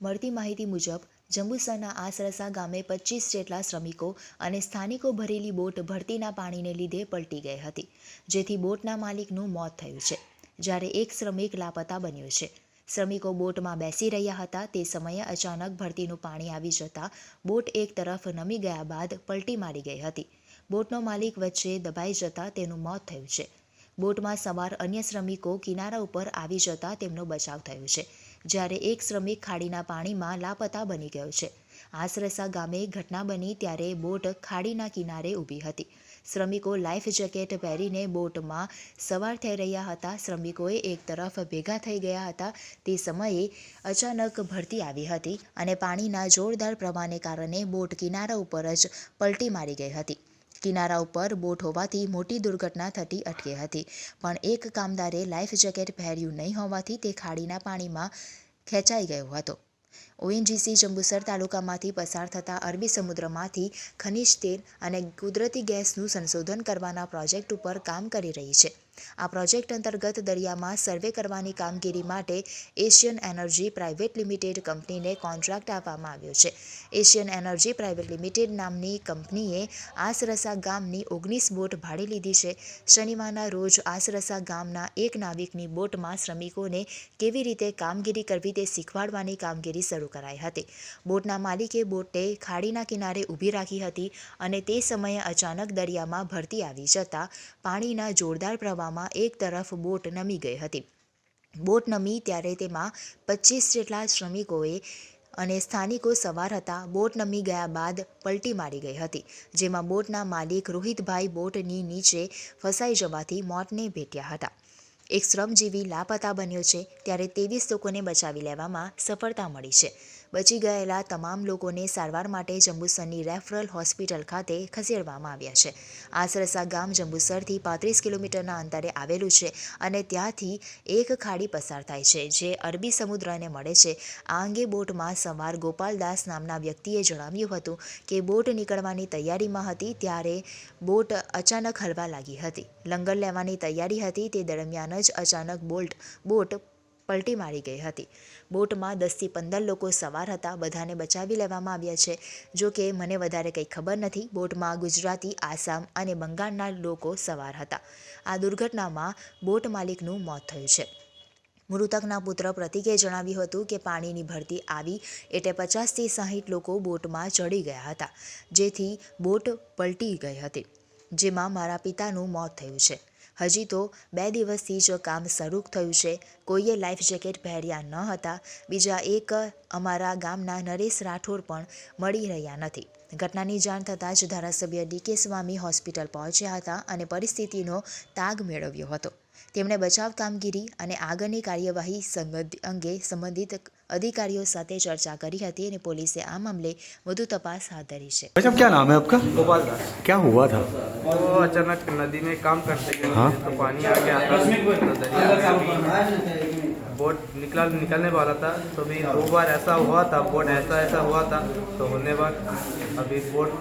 મળતી માહિતી મુજબ, જંબુસરના આસરસા ગામે પચીસ જેટલા શ્રમિકો અને સ્થાનિકો ભરેલી બોટ ભરતીના પાણીને લીધે પલટી ગઈ હતી, જેથી બોટના માલિકનું મોત થયું છે, જ્યારે એક શ્રમિક લાપતા બન્યો છે. શ્રમિકો બોટમાં બેસી રહ્યા હતા, તે સમયે અચાનક ભરતીનું પાણી આવી જતાં બોટ એક તરફ નમી ગયા બાદ પલટી મારી ગઈ હતી. બોટનો માલિક વચ્ચે દબાઈ જતાં તેનું મોત થયું છે. બોટમાં સવાર અન્ય શ્રમિકો કિનારા ઉપર આવી જતા તેમનો બચાવ થયો છે. જ્યારે એક શ્રમિક ખાડીના પાણીમાં લાપતા બની ગયો છે. આસરસા ગામે ઘટના બની ત્યારે બોટ ખાડીના કિનારે ઊભી હતી. શ્રમિકો લાઈફ જેકેટ પહેરીને બોટમાં સવાર થઈ રહ્યા હતા. શ્રમિકોએ એક તરફ ભેગા થઈ ગયા હતા. તે સમયે અચાનક ભરતી આવી હતી અને પાણીના જોરદાર પ્રવાહને કારણે બોટ કિનારા ઉપર જ પલટી મારી ગઈ હતી. કિનારા ઉપર બોટ હોવાથી મોટી દુર્ઘટના થતી અટકી હતી. પણ એક કામદારે લાઈફ જેકેટ પહેર્યું નહીં હોવાથી તે ખાડીના પાણીમાં ખેંચાઈ ગયો હતો. ઓએનજીસી જંબુસર તાલુકામાંથી પસાર થતા અરબી સમુદ્રમાંથી ખનિજ તેલ અને કુદરતી ગેસનું સંશોધન કરવાના પ્રોજેક્ટ ઉપર કામ કરી રહી છે. આ પ્રોજેક્ટ અંતર્ગત દરિયામાં સર્વે કરવાની કામગીરી માટે એશિયન એનર્જી પ્રાઇવેટ લિમિટેડ કંપનીને કોન્ટ્રાક્ટ આપવામાં આવ્યો છે. એશિયન એનર્જી પ્રાઇવેટ લિમિટેડ નામની કંપનીએ આસરસા ગામની ઓગણીસ બોટ ભાડે લીધી છે. શનિવારના રોજ આસરસા ગામના એક નાવિકની બોટમાં શ્રમિકોને કેવી રીતે કામગીરી કરવી તે શીખવાડવાની કામગીરી શરૂ કરાઈ હતી. બોટના માલિકે બોટે ખાડીના કિનારે ઊભી રાખી હતી અને તે સમયે અચાનક દરિયામાં ભરતી આવી જતાં પાણીના જોરદાર પ્રવાહમાં એક તરફ બોટ નમી ગઈ હતી. બોટ નમી ત્યારે તેમાં પચીસ જેટલા શ્રમિકોએ અને સ્થાનિકો સવાર હતા. બોટ નમી ગયા બાદ પલટી મારી ગઈ હતી, જેમાં બોટના માલિક રોહિતભાઈ બોટની નીચે ફસાઈ જવાથી મોતને ભેટ્યા હતા. એક શ્રમજીવી લાપતા બન્યો છે, ત્યારે ત્રેવીસ લોકોને બચાવી લેવામાં સફળતા મળી છે. બચી ગયેલા તમામ લોકોને સારવાર માટે જંબુસરની રેફરલ હોસ્પિટલ ખાતે ખસેડવામાં આવ્યા છે. આસરસા ગામ જંબુસરથી પાંત્રીસ કિલોમીટરના અંતરે આવેલું છે અને ત્યાંથી એક ખાડી પસાર થાય છે, જે અરબી સમુદ્રને મળે છે. આ અંગે બોટમાં સવાર ગોપાલદાસ નામના વ્યક્તિએ જણાવ્યું હતું કે બોટ નીકળવાની તૈયારીમાં હતી ત્યારે બોટ અચાનક હલવા લાગી હતી. લંગર લેવાની તૈયારી હતી તે દરમિયાન જ અચાનક બોલ્ટ, બોટ પલટી મારી ગઈ હતી. બોટમાં દસથી પંદર લોકો સવાર હતા. બધાને બચાવી લેવામાં આવ્યા છે. જો કે મને વધારે કંઈ ખબર નથી. બોટમાં ગુજરાતી, આસામ અને બંગાળના લોકો સવાર હતા. આ દુર્ઘટનામાં બોટ માલિકનું મોત થયું છે. મૃતકના પુત્ર પ્રતિકે જણાવ્યું હતું કે પાણીની ભરતી આવી એટલે પચાસથી સાહીઠ લોકો બોટમાં ચડી ગયા હતા. જેથી બોટ પલટી ગઈ હતી, જેમાં મારા પિતાનું મોત થયું છે. હજી તો બે દિવસથી જ કામ શરૂ થયું છે કોઈએ લાઈફ જેકેટ પહેર્યા ન હતા બીજા એક અમારા ગામના નરેશ રાઠોડ પણ મળી રહ્યા નથી ઘટનાની જાણ થતાં જ ધારાસભ્ય ડીકે સ્વામી હોસ્પિટલ પહોંચ્યા હતા અને પરિસ્થિતિનો તાગ મેળવ્યો હતો તેમણે બચાવ કામગીરી અને આગળની કાર્યવાહી સંબંધ અંગે સંબંધિત અધિકારીઓ સાથે ચર્ચા કરી હતી અને પોલીસે આ મામલે વધુ તપાસ હાથ ધરી છે भाई साहब क्या नाम है आपका गोपाल दास क्या हुआ था अचानक नदी में काम करते गए हाँ। तो पानी आ गया था। तो दरिया में बोट निकला निकलने वाला था। तो भी दो बार ऐसा हुआ था बोट ऐसा ऐसा हुआ था। तो होने बाद अभी बोट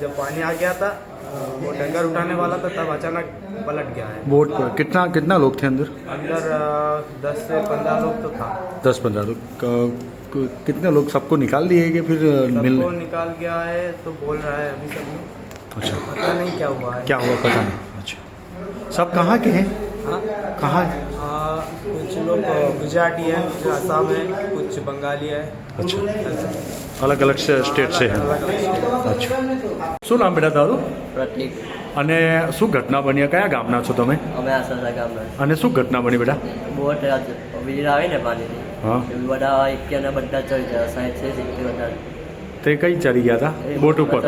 जब पानी आ गया था वो डंगर उठाने वाला था तब अचानक पलट गया है। बोट पर कितना कितना लोग थे अंदर? अंदर दस से पंद्रह लोग तो था। दस पंद्रह लोग। कितने लोग? सबको निकाल दिए फिर मिल निकाल गया है तो बोल रहा है अभी सब। अच्छा पता नहीं क्या हुआ है क्या हुआ पता नहीं अच्छा सब कहाँ के हैं हाँ? कहाँ आ, कुछ लोग गुजराती है कुछ आसाम है कुछ बंगाली है अच्छा ऐसे। अलग अलग से स्टेट से हैं અચ્છા શું નામ બેટા તારું પ્રતિક અને શું ઘટના બની કયા ગામના છો તમે અમે આસરસા ગામના અને શું ઘટના બની બેટા બોટ વીજળી આવે ને પાણીની હા એ બધા એક્યાના બધા ચડી જાય સાઠ છે સિત્તેર બધા તે કઈ ચડી ગયા હતા બોટ ઉપર?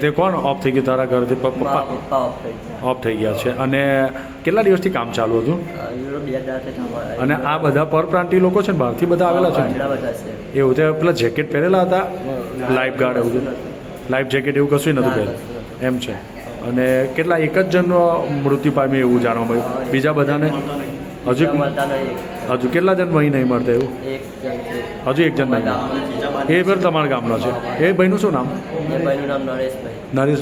તે કોણ ઓફ થઈ ગયું તારા ઘરથી? પપ્પા ઓફ થઈ ગયા. છે. અને કેટલા દિવસથી કામ ચાલુ હતું? અને આ બધા પરપ્રાંતિય લોકો છે ને બહારથી બધા આવેલા છે? એવું તે પેલા જેકેટ પહેરેલા હતા? લાઈફ ગાર્ડ એવું લાઈફ જેકેટ એવું કશું નહોતું પહેરેલું એમ છે. અને કેટલા એક જ જણનો મૃત્યુ પામ્યું એવું જાણવા મળ્યું? બીજા બધાને? હજુ હજુ કેટલા જણ ભાઈ નહીં મળતા એવું? હજુ એક જણ નહીં એ પણ તમારા ગામનો છે. એ ભાઈનું શું નામ? નરેશભાઈ. નરેશ